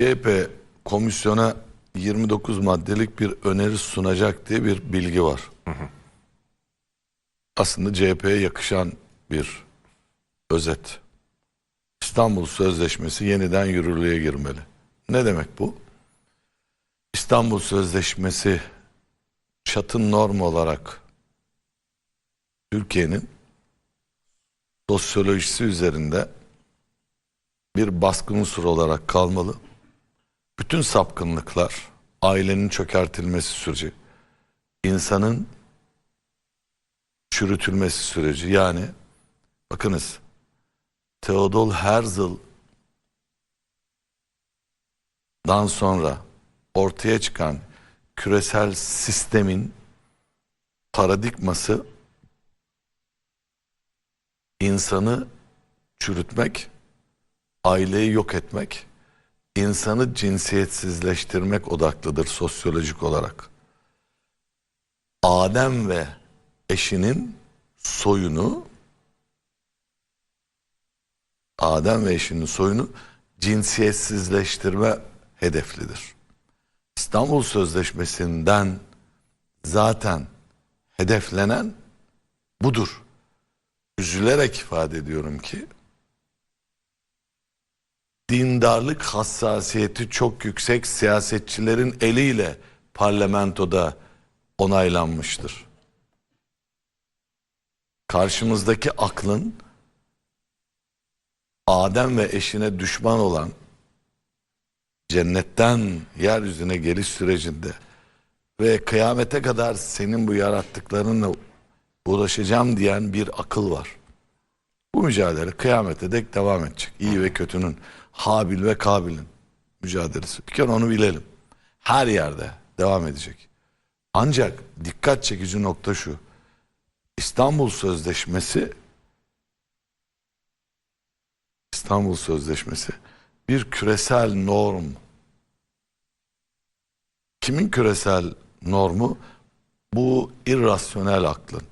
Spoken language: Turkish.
CHP komisyona 29 maddelik bir öneri sunacak diye bir bilgi var. Aslında CHP'ye yakışan bir özet. İstanbul Sözleşmesi yeniden yürürlüğe girmeli. Ne demek bu? İstanbul Sözleşmesi çatın norm olarak Türkiye'nin sosyolojisi üzerinde bir baskın unsur olarak kalmalı. Bütün sapkınlıklar, ailenin çökertilmesi süreci, insanın çürütülmesi süreci. Yani bakınız Theodor Herzl'dan sonra ortaya çıkan küresel sistemin paradigması insanı çürütmek, aileyi yok etmek, insanı cinsiyetsizleştirmek odaklıdır sosyolojik olarak. Adem ve eşinin soyunu Adem ve eşinin soyunu cinsiyetsizleştirme hedeflidir. İstanbul Sözleşmesi'nden zaten hedeflenen budur. Üzülerek ifade ediyorum ki dindarlık hassasiyeti çok yüksek siyasetçilerin eliyle parlamentoda onaylanmıştır. Karşımızdaki aklın Adem ve eşine düşman olan cennetten yeryüzüne geliş sürecinde ve kıyamete kadar senin bu yarattıklarınla uğraşacağım diyen bir akıl var. Bu mücadele kıyamete dek devam edecek. İyi ve kötünün, Habil ve Kabil'in mücadelesi. Bir kere onu bilelim. Her yerde devam edecek. Ancak dikkat çekici nokta şu. İstanbul Sözleşmesi İstanbul Sözleşmesi bir küresel norm. Kimin küresel normu? Bu irrasyonel aklın.